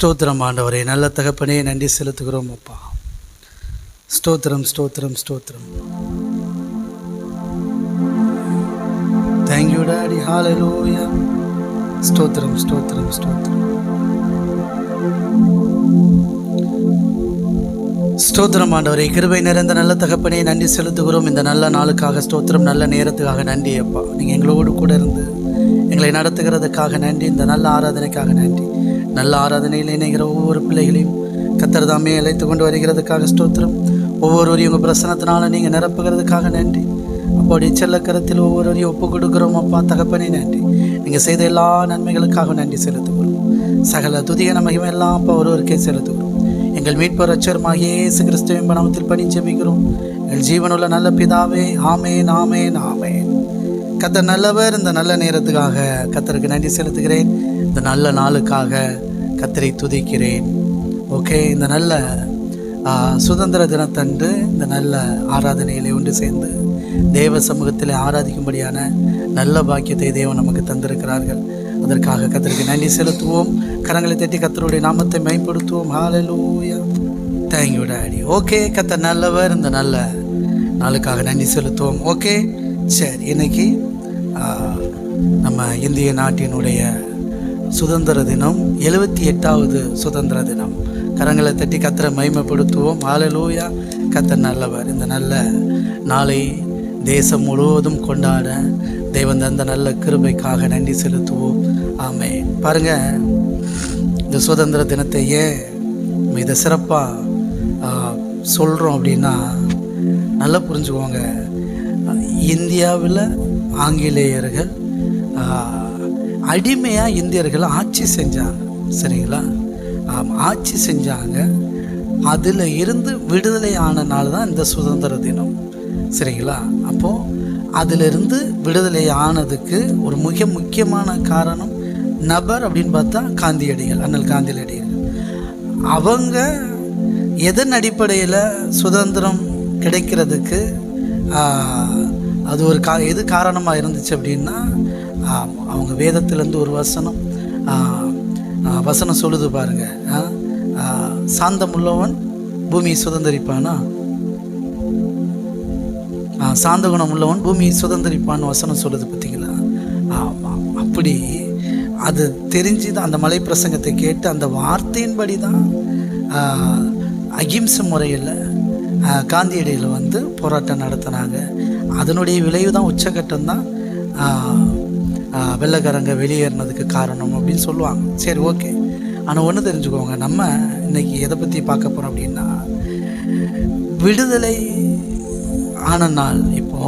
ஸ்தோத்திரம் ஆண்டவரே. நல்ல தகப்பனே நன்றி செலுத்துகிறோம் அப்பா. ஸ்தோத்திரம் ஸ்தோத்திரம் ஸ்தோத்திரம். தேங்க்யூ டாடி ஹாலலூயா ஸ்தோத்திரம் ஸ்தோத்திரம் ஸ்தோத்திரம். ஸ்தோத்திரம் ஆண்டவரே. கிருபை நிறைந்த நல்ல தகப்பனே நன்றி செலுத்துகிறோம். இந்த நல்ல நாளுக்காக ஸ்தோத்திரம் நல்ல நேரத்துக்காக நன்றி அப்பா. நீங்கள் எங்களோடு கூட இருந்து எங்களை நடத்துகிறதுக்காக நன்றி இந்த நல்ல ஆராதனைக்காக நன்றி. நல்ல ஆராதனையில் இணைகிற ஒவ்வொரு பிள்ளைகளையும் கத்தர் தாமே அழைத்து கொண்டு வருகிறதுக்காக ஸ்தோத்திரம். ஒவ்வொருவரையும் உங்கள் பிரசனத்தினால நீங்கள் நிரப்புகிறதுக்காக நன்றி. அப்போடி செல்லக்கரத்தில் ஒவ்வொருவரையும் ஒப்பு கொடுக்குறோம். அப்பா தகப்பனே நன்றி. நீங்கள் செய்த எல்லா நன்மைகளுக்காக நன்றி செலுத்துகிறோம். சகல துதிய நமகம் எல்லாம் அப்பா ஒருவருக்கே செலுத்துகிறோம். எங்கள் மீட்பர் அச்சருமாகிய இயேசு கிறிஸ்துவின் பணத்தில் பணி ஜெபிக்கிறோம். எங்கள் ஜீவனுள்ள நல்ல பிதாவே ஆமேன் ஆமேன் ஆமேன். கத்தர் நல்லவர் இந்த நல்ல நேரத்துக்காக கத்தருக்கு நன்றி செலுத்துகிறேன். இந்த நல்ல நாளுக்காக கத்தரை துதிக்கிறேன். ஓகே இந்த நல்ல சுதந்திர தினத்தன்று இந்த நல்ல ஆராதனையிலே ஒன்று சேர்ந்து தேவ சமூகத்தில் ஆராதிக்கும்படியான நல்ல பாக்கியத்தை தேவன் நமக்கு தந்திருக்கிறார்கள். அதற்காக கத்தருக்கு நன்றி செலுத்துவோம். கரங்களை தட்டி கத்தருடைய நாமத்தை மேம்படுத்துவோம். ஹalleluya தேங்க்யூ டாடி ஓகே கத்தர் நல்லவர். இந்த நல்ல நாளுக்காக நன்றி செலுத்துவோம். ஓகே சரி இன்னைக்கு நம்ம இந்திய நாட்டினுடைய சுதந்திர தினம் எழுபத்தி எட்டாவது சுதந்திர தினம். கரங்களை தட்டி கத்தரை மைமைப்படுத்துவோம் ஆலலூயா கத்தர் நல்லவர். இந்த நல்ல நாளை தேசம் முழுவதும் கொண்டாட தெய்வம் தந்த நல்ல கிருபைக்காக நன்றி செலுத்துவோம். ஆமே பாருங்க இந்த சுதந்திர தினத்தை ஏன் இதை சிறப்பாக சொல்கிறோம் அப்படின்னா நல்லா புரிஞ்சுக்கோங்க. இந்தியாவில் ஆங்கிலேயர்கள் அடிமையாக இந்தியர்களை ஆட்சி செஞ்சாங்க. சரிங்களா? ஆட்சி செஞ்சாங்க. அதில் இருந்து விடுதலை ஆன நாள் தான் இந்த சுதந்திர தினம். சரிங்களா? அப்போது அதிலிருந்து விடுதலை ஆனதுக்கு ஒரு மிக முக்கியமான காரணம் நபர் அப்படின்னு பார்த்தா காந்தியடிகள் அண்ணல் காந்தியடிகள். அவங்க எதன் அடிப்படையில் சுதந்திரம் கிடைக்கிறதுக்கு அது ஒரு கா எது காரணமாக இருந்துச்சு அப்படின்னா அவங்க வேதத்திலேருந்து ஒரு வசனம் வசனம் சொல்லுது பாருங்க. சாந்தம் உள்ளவன் பூமியை சுதந்திரிப்பானா? சாந்த குணம் உள்ளவன் பூமியை சுதந்திரிப்பான்னு வசனம் சொல்லுது பார்த்தீங்களா? ஆமாம் அப்படி. அது தெரிஞ்சு தான் அந்த மலை பிரசங்கத்தை கேட்டு அந்த வார்த்தையின்படி தான் அகிம்சை முறையில் காந்தியடையில் காந்தியடியில் வந்து போராட்டம் நடத்தினாங்க. அதனுடைய விளைவு தான் உச்சகட்டம் தான் வெள்ளைக்காரங்க வெளியேறினதுக்கு காரணம் அப்படின்னு சொல்லுவாங்க. சரி ஓகே. ஆனால் ஒன்று தெரிஞ்சுக்கோங்க நம்ம இன்றைக்கி எதை பற்றி பார்க்க போகிறோம் அப்படின்னா விடுதலை ஆன நாள். இப்போ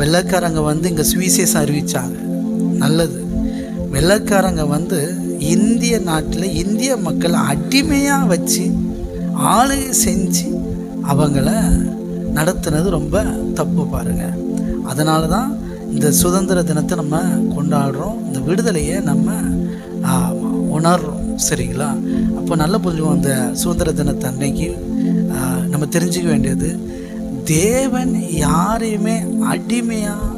வெள்ளைக்காரங்க வந்து இங்கே சுவிசேஷம் அறிவித்தாங்க நல்லது. வெள்ளைக்காரங்க வந்து இந்திய நாட்டில் இந்திய மக்களை அடிமையாக வச்சு ஆளுகை செஞ்சு அவங்கள நடத்துனது ரொம்ப தப்பு பாருங்க. அதனால தான் இந்த சுதந்திர தினத்தை நம்ம கொண்டாடுறோம். இந்த விடுதலையை நம்ம உணர்றோம். சரிங்களா? அப்போ நல்லா புரிஞ்சுவோம் அந்த சுதந்திர தினத்தை அன்னைக்கு நம்ம தெரிஞ்சுக்க வேண்டியது தேவன் யாரையுமே அடிமையாக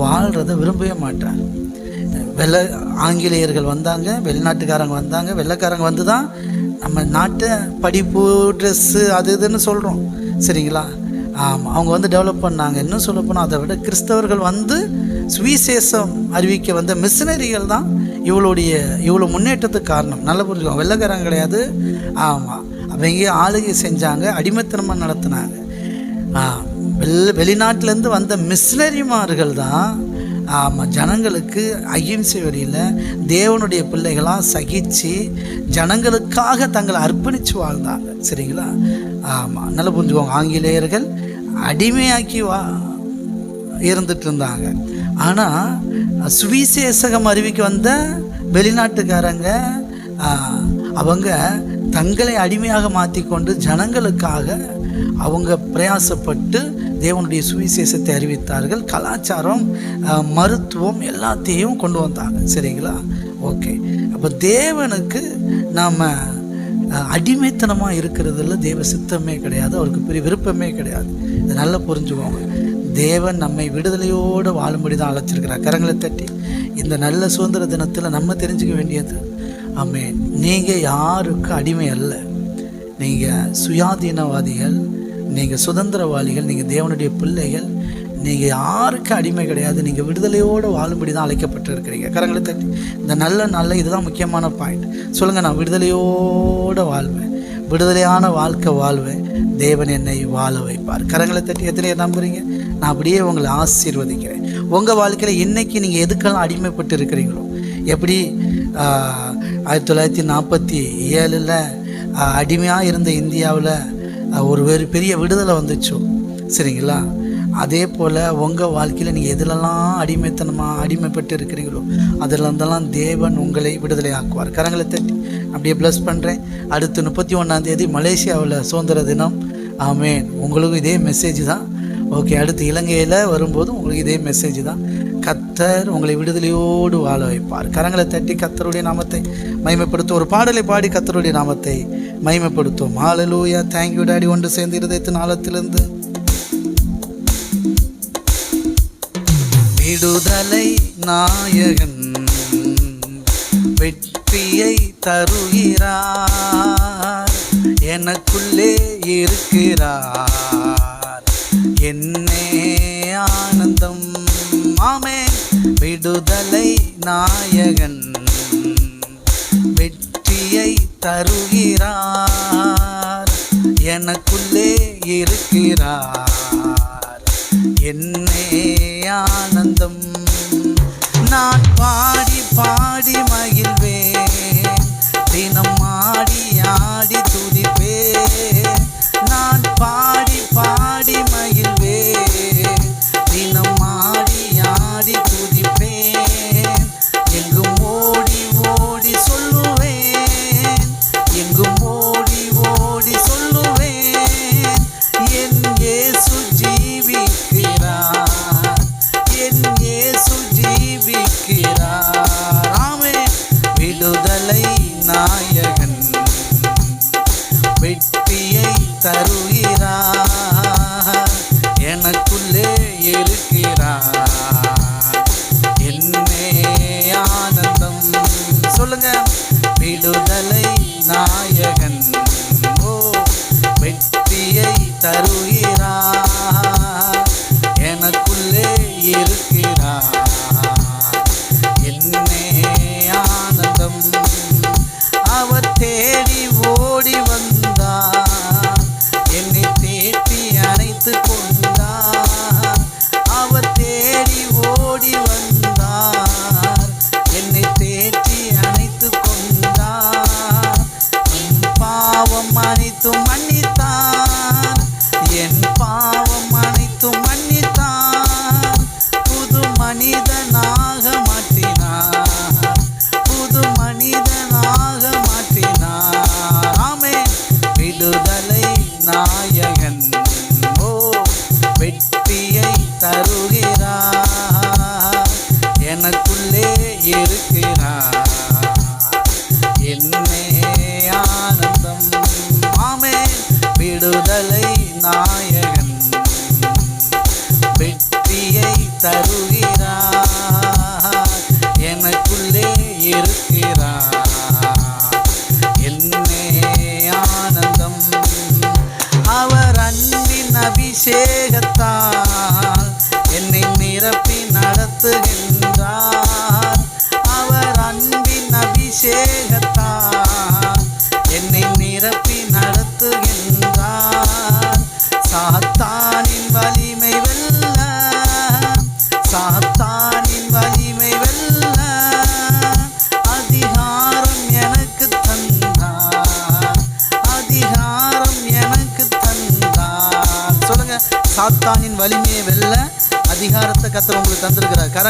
வாழ்கிறத விரும்பவே மாட்டார். வெள்ளை ஆங்கிலேயர்கள் வந்தாங்க வெளிநாட்டுக்காரங்க வந்தாங்க வெள்ளைக்காரங்க வந்து தான் நம்ம நாட்டை படிப்பு ட்ரெஸ்ஸு அது இதுன்னு சொல்கிறோம் சரிங்களா? ஆமாம் அவங்க வந்து டெவலப் பண்ணாங்க. இன்னும் சொல்ல போனால் அதை விட கிறிஸ்தவர்கள் வந்து சுவிசேஷம் அறிவிக்க வந்த மிஷினரிகள் தான் இவளுடைய இவ்வளோ முன்னேற்றத்துக்கு காரணம். நல்ல புரிஞ்சுக்கோங்க வெள்ளக்காரன் கிடையாது. ஆமாம் அவங்க ஆளுகை செஞ்சாங்க அடிமைத்தனமாக நடத்தினாங்க. ஆ, வெளி வெளிநாட்டிலேருந்து வந்த மிஷினரிமார்கள் தான் ஆமாம் ஜனங்களுக்கு அகிம்சை வழியில் தேவனுடைய பிள்ளைகளாக சகிச்சு ஜனங்களுக்காக தங்களை அர்ப்பணித்து வாழ்ந்தாங்க சரிங்களா? ஆமாம் நல்லா புரிஞ்சுக்கோங்க. ஆங்கிலேயர்கள் அடிமையாக்கி வா இருந்துட்டு இருந்தாங்க. ஆனால் சுவிசேஷகம் அறிவிக்க வந்த வெளிநாட்டுக்காரங்க அவங்க தங்களை அடிமையாக மாற்றிக்கொண்டு ஜனங்களுக்காக அவங்க பிரயாசப்பட்டு தேவனுடைய சுவிசேஷத்தை அறிவித்தார்கள். கலாச்சாரம் மருத்துவம் எல்லாத்தையும் கொண்டு வந்தாங்க. சரிங்களா? ஓகே. அப்போ தேவனுக்கு நாம் அடிமைத்தனமாக இருக்கிறதுல தேவ சித்தமே கிடையாது. அவருக்கு பெரிய விருப்பமே கிடையாது. இதை நல்லா புரிஞ்சுக்கோங்க. தேவன் நம்மை விடுதலையோடு வாழும்படி தான் அழைச்சிருக்கிறார். கரங்களை தட்டி. இந்த நல்ல சுதந்திர தினத்தில் நம்ம தெரிஞ்சுக்க வேண்டியது. ஆமே நீங்கள் யாருக்கு அடிமை அல்ல. நீங்கள் சுயாதீனவாதிகள் நீங்கள் சுதந்திரவாளிகள் நீங்கள் தேவனுடைய பிள்ளைகள் நீங்கள் யாருக்கு அடிமை கிடையாது. நீங்கள் விடுதலையோடு வாழும்படி தான் அழைக்கப்பட்டு இருக்கிறீங்க கரங்களை தட்டி. இந்த நல்ல நல்ல இதுதான் முக்கியமான பாயிண்ட் சொல்லுங்கள் நான் விடுதலையோடு வாழ்வேன். விடுதலையான வாழ்க்கை வாழ்வேன். தேவன் என்னை வாழ வைப்பார். கரங்களை தட்டி எத்தனையை நம்புறீங்க? நான் அப்படியே உங்களை ஆசீர்வதிக்கிறேன். உங்கள் வாழ்க்கையில் இன்றைக்கி நீங்கள் எதுக்கெல்லாம் அடிமைப்பட்டு இருக்கிறீங்களோ எப்படி ஆயிரத்தி தொள்ளாயிரத்தி நாற்பத்தி ஏழில் அடிமையாக இருந்த இந்தியாவில் ஒரு வெறு பெரிய விடுதலை வந்துச்சோ. சரிங்களா? அதே போல் உங்கள் வாழ்க்கையில் நீங்கள் எதுலெல்லாம் அடிமைத்தனமாக அடிமைப்பட்டு இருக்கிறீங்களோ அதிலிருந்தெல்லாம் தேவன் உங்களை விடுதலை ஆக்குவார் கரங்களை தட்டி அப்படியே ப்ளஸ் பண்ணுறேன் அடுத்து முப்பத்தி ஒன்றாம் தேதி மலேசியாவில் சுதந்திர தினம். ஆமேன். உங்களுக்கும் இதே மெசேஜ் தான். ஓகே அடுத்து இலங்கையில் வரும்போது உங்களுக்கு இதே மெசேஜ் தான். கத்தர் உங்களை விடுதலையோடு வாழ வைப்பார். கரங்களை தட்டி கத்தருடைய நாமத்தை மயமைப்படுத்த ஒரு பாடலை பாடி கத்தருடைய நாமத்தை மகிமைப்படுத்தும் ஆலலூயா தேங்க்யூ டாடி ஒன்று சேர்ந்து இருதயத்தின் ஆழத்திலிருந்து விடுதலை நாயகன் வெற்றியை தருகிறார். எனக்குள்ளே இருக்கிறார். என்னே ஆனந்தம். ஆமே விடுதலை நாயகன் தருகிறார். எனக்குள்ளே இருக்கிறார். என்ன எனக்குள்ளே இருக்கிறார் இருக்கிறார்.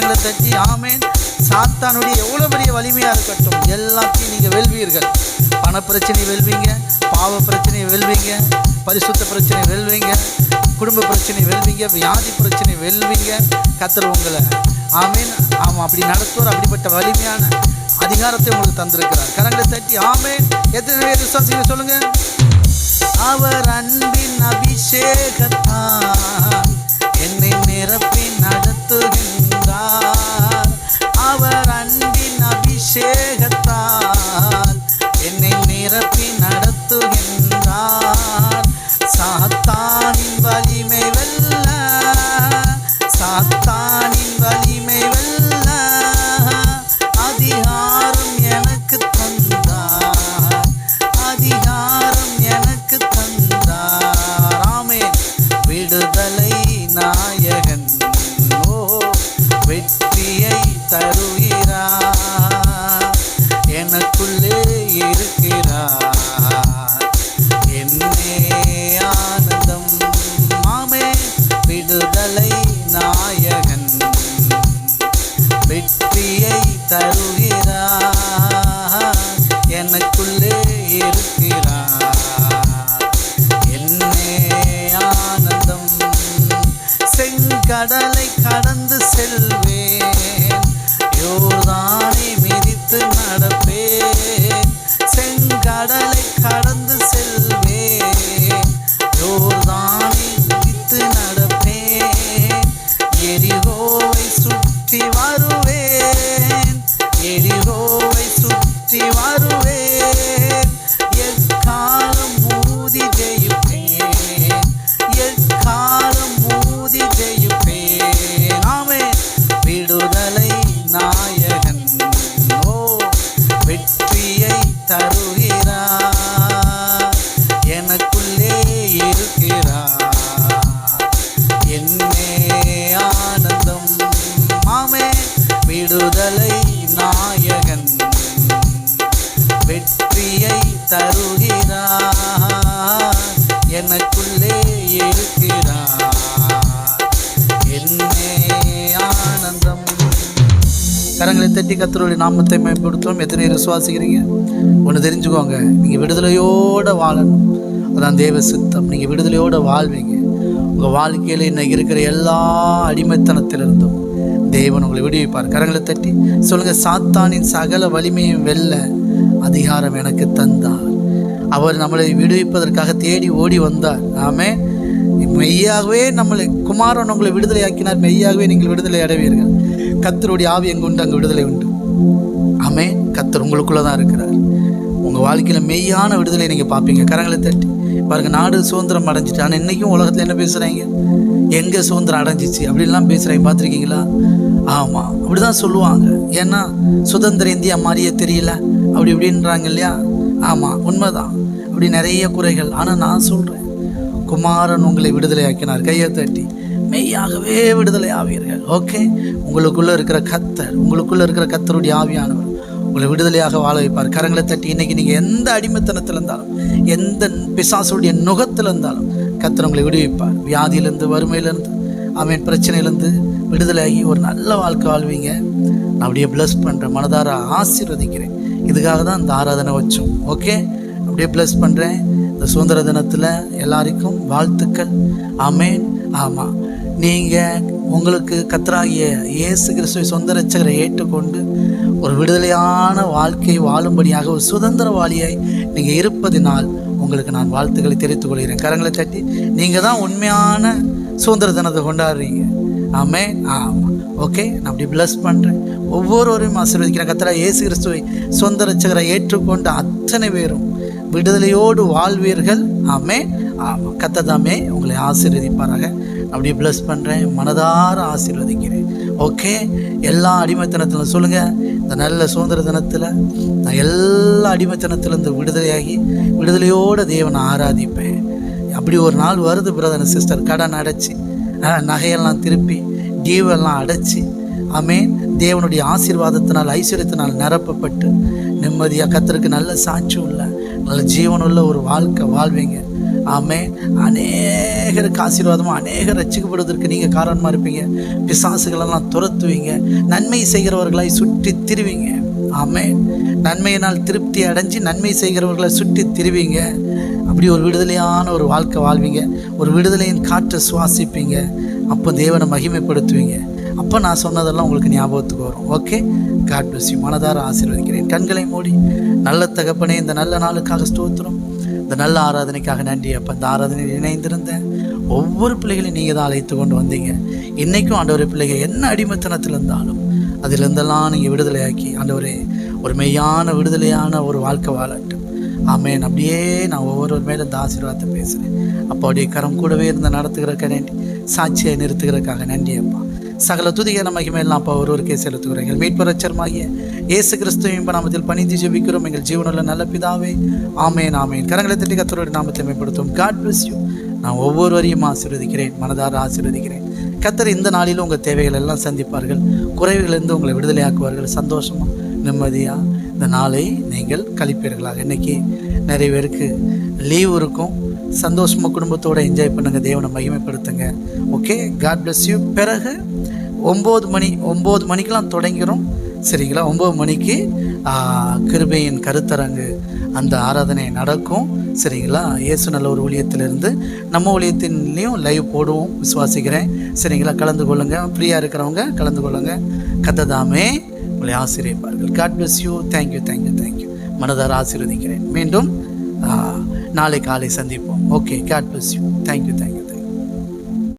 கரங்களை தட்டி ஆமேன். சாத்தானுடைய எவ்வளோ பெரிய வலிமையாக இருக்கட்டும். எல்லாத்தையும் நீங்கள் வெல்வீர்கள். பண பிரச்சனை வெல்வீங்க பாவ பிரச்சனையை வெல்வீங்க பரிசுத்த பிரச்சனை வெல்வீங்க குடும்ப பிரச்சனை வெல்வீங்க வியாதி பிரச்சனை வெல்வீங்க. கத்தர் உங்களை ஆமேன். ஆமாம் அப்படி நடத்துவார் அப்படிப்பட்ட வலிமையான அதிகாரத்தை உங்களுக்கு தந்திருக்கிறார். கரங்களை தட்டி ஆமேன். எத்தனை பேர் விசுவாசிங்க சொல்லுங்க. அவர் அன்பின் அபிஷேகத்தான். என்னை நிரப்பி நடப்பேன் செங்கடலை கடந்து செல்வே யோர்தான் வெற்றியை கரங்களை கத்தருடைய நாமத்தை மேம்படுத்தும் எத்தனை விசுவாசிக்கிறீங்க? ஒன்று தெரிஞ்சுக்கோங்க. நீங்கள் விடுதலையோடு வாழணும். அதான் தேவ சித்தம். நீங்கள் விடுதலையோடு வாழ்வீங்க. உங்கள் வாழ்க்கையில் இன்னைக்கு இருக்கிற எல்லா அடிமைத்தனத்திலிருந்தும் தேவன் உங்களை விடுவிப்பார். கரங்களை தட்டி சொல்லுங்கள் சாத்தானின் சகல வலிமையும் வெல்ல அதிகாரம் எனக்கு தந்தார். அவர் நம்மளை விடுவிப்பதற்காக தேடி ஓடி வந்தார். ஆமே மெய்யாகவே நம்மளை குமாரன் உங்களை விடுதலை ஆக்கினார் மெய்யாகவே நீங்கள் விடுதலை அடைவீர்கள். கத்தருடைய ஆவி எங்கு உண்டு அங்கே விடுதலை உண்டு. அமே கத்தர் உங்களுக்குள்ளே தான் இருக்கிறார். உங்கள் வாழ்க்கையில் மெய்யான விடுதலை நீங்கள் பார்ப்பீங்க. கரங்களை தட்டி. பாருங்க நாடு சுதந்திரம் அடைஞ்சிட்டு ஆனால் இன்றைக்கும் உலகத்தில் என்ன பேசுகிறாங்க எங்கே சுதந்திரம் அடைஞ்சிச்சு? அப்படின்லாம் பேசுகிறாங்க பார்த்துருக்கீங்களா? ஆமாம் அப்படி தான் சொல்லுவாங்க. ஏன்னா சுதந்திர இந்தியா மாதிரியே தெரியல. அப்படி இப்படின்றாங்க இல்லையா? ஆமாம் உண்மைதான். அப்படி நிறைய குறைகள். ஆனால் நான் சொல்கிறேன் குமாரன் உங்களை விடுதலை ஆக்கினார் கையை தட்டி. மெய்யாகவே விடுதலை ஆவீர்கள். ஓகே உங்களுக்குள்ளே இருக்கிற கத்தர் உங்களுக்குள்ளே இருக்கிற கத்தருடைய ஆவியானவர் உங்களை விடுதலையாக வாழ வைப்பார். கரங்களை தட்டி இன்னைக்கு நீங்கள் எந்த அடிமைத்தனத்தில் இருந்தாலும் எந்த பிசாசுடைய நுகத்தில் இருந்தாலும் கத்தர் உங்களை விடுவிப்பார். வியாதியிலேருந்து வறுமையிலேருந்து அவன் பிரச்சனையிலேருந்து விடுதலையாகி ஒரு நல்ல வாழ்க்கை வாழ்வீங்க. நான் அப்படியே ப்ளஸ் பண்ணுறேன் மனதார ஆசீர்வதிக்கிறேன். இதுக்காக தான் இந்த ஆராதனை வச்சோம். ஓகே அப்படியே ப்ளஸ் பண்ணுறேன் இந்த சுதந்திர தினத்தில் எல்லாருக்கும் வாழ்த்துக்கள். ஆமேன். ஆமாம் நீங்கள் உங்களுக்கு கத்தராகிய இயேசு கிறிஸ்துவை சொந்த ரச்சகரை ஏற்றுக்கொண்டு ஒரு விடுதலையான வாழ்க்கை வாழும்படியாக ஒரு சுதந்திரவாளியாய் நீங்கள் இருப்பதினால் உங்களுக்கு நான் வாழ்த்துக்களை தெரிவித்துக் கொள்கிறேன். கரங்களை தட்டி நீங்கள் தான் உண்மையான சுதந்திர தினத்தை கொண்டாடுறீங்க. ஆமே. ஆமாம் ஓகே? நான் அப்படி பிளஸ் பண்ணுறேன் ஒவ்வொருவரையும் ஆசீர்வதிக்கிறேன். கத்தரா இயேசு கிறிஸ்துவை சொந்த ரச்சகரை ஏற்றுக்கொண்ட அத்தனை பேரும் விடுதலையோடு வாழ்வீர்கள். ஆமே ஆமாம் கத்ததாமே உங்களை ஆசீர்வதிப்பாராக. அப்படியே ப்ளஸ் பண்ணுறேன் மனதார ஆசீர்வதிக்கிறேன். ஓகே எல்லா அடிமைத்தனத்திலும் சொல்லுங்கள் இந்த நல்ல சுதந்திர தினத்தில் நான் எல்லா அடிமைத்தனத்திலேருந்து விடுதலையாகி விடுதலையோடு தேவனை ஆராதிப்பேன். அப்படி ஒரு நாள் வருது பிரதர் சிஸ்டர் கடன் அடைச்சி நகையெல்லாம் திருப்பி டீவெல்லாம் அடைச்சி ஆமேன். தேவனுடைய ஆசீர்வாதத்தினால் ஐஸ்வர்யத்தினால் நிரப்பப்பட்டு நிம்மதியாக கத்தருக்கு நல்ல சாட்சி உள்ள நல்ல ஜீவனுள்ள ஒரு வாழ்க்கை வாழ்வீங்க. ஆமே அநேகருக்கு ஆசீர்வாதமாக அநேக ரசிக்கப்படுவதற்கு நீங்கள் காரணமாக இருப்பீங்க. பிசாசுகளெல்லாம் துரத்துவீங்க. நன்மை செய்கிறவர்களாய் சுற்றி திருவீங்க. ஆமே நன்மையினால் திருப்தி அடைஞ்சு நன்மை செய்கிறவர்களை சுற்றி திருவீங்க. அப்படி ஒரு விடுதலையான ஒரு வாழ்க்கை வாழ்வீங்க. ஒரு விடுதலையின் காற்றை சுவாசிப்பீங்க. அப்போ தேவனை மகிமைப்படுத்துவீங்க. அப்போ நான் சொன்னதெல்லாம் உங்களுக்கு ஞாபகத்துக்கு வரும். ஓகே? காட் பிளஸ் மனதார ஆசீர்வதிக்கிறேன். கண்களை மூடி. நல்ல தகப்பனே இந்த நல்ல நாளுக்காக ஸ்தோத்திரம். இந்த நல்ல ஆராதனைக்காக நன்றி அப்போ. இந்த ஆராதனையில் இணைந்திருந்த ஒவ்வொரு பிள்ளைகளையும் நீங்கள் தான் அழைத்து கொண்டு வந்தீங்க. இன்றைக்கும் ஆண்டவரை பிள்ளைகள் என்ன அடிமைத்தனத்தில் இருந்தாலும் அதிலிருந்தெல்லாம் நீங்கள் விடுதலையாக்கி ஆண்டவரே ஒரு மெய்யான விடுதலையான ஒரு வாழ்க்கை வாழட்டும். ஆமேன். அப்படியே நான் ஒவ்வொருவர் மேலே இந்த ஆசீர்வாதத்தை பேசுகிறேன். அப்போ அப்படியே கரம் கூடவே இருந்து நடத்துகிறக்க நன்றி. சாட்சியை நிறுத்துகிறதுக்காக நன்றி அப்பா. சகல துதிகன மகிமையெல்லாம் ஒரு ஒருவருக்கே செலுத்துகிறோம். மீட்பு ரச்சரமாகிய இயேசு கிறிஸ்துவின் நாமத்தில் பணிந்து ஜெபிக்கிறோம். எங்கள் ஜீவனுள்ள நல்ல பிதாவே ஆமேன் ஆமேன். கரங்களை தட்டி கத்தருடைய நாமத்தை மேம்படுத்தும் காட் பிளஸ் யூ நான் ஒவ்வொருவரையும் ஆசீர்வதிக்கிறேன் மனதார ஆசீர்வதிக்கிறேன். கத்தர் இந்த நாளிலும் உங்கள் தேவைகள் எல்லாம் சந்திப்பார்கள். குறைவுகளிலிருந்து உங்களை விடுதலையாக்குவார்கள். சந்தோஷமாக நிம்மதியாக இந்த நாளை நீங்கள் கழிப்பீர்களாக. இன்றைக்கி நிறைய பேருக்கு லீவ் இருக்கும். சந்தோஷமாக குடும்பத்தோடு என்ஜாய் பண்ணுங்கள் தேவனை மகிமைப்படுத்துங்க. ஓகே காட் பிளஸ் யூ பிறகு ஒம்பது மணி ஒம்பது மணிக்கெலாம் தொடங்கிறோம் சரிங்களா? ஒம்பது மணிக்கு கிருபையின் கருத்தரங்கு அந்த ஆராதனை நடக்கும். சரிங்களா? இயேசு நல்ல ஒரு ஊழியத்திலிருந்து நம்ம ஊழியத்தின்லேயும் லைவ் போடுவோம். விசுவாசிக்கிறேன். சரிங்களா? கலந்து கொள்ளுங்கள் ஃப்ரீயாக இருக்கிறவங்க கலந்து கொள்ளுங்கள் கத்ததாமே உங்களை ஆசீர்வதிப்பார்கள். God bless you thank you thank you thank you மனதார ஆசீர்வதிக்கிறேன். மீண்டும் நாளை காலை சந்திப்போம். Okay God bless you thank you thank you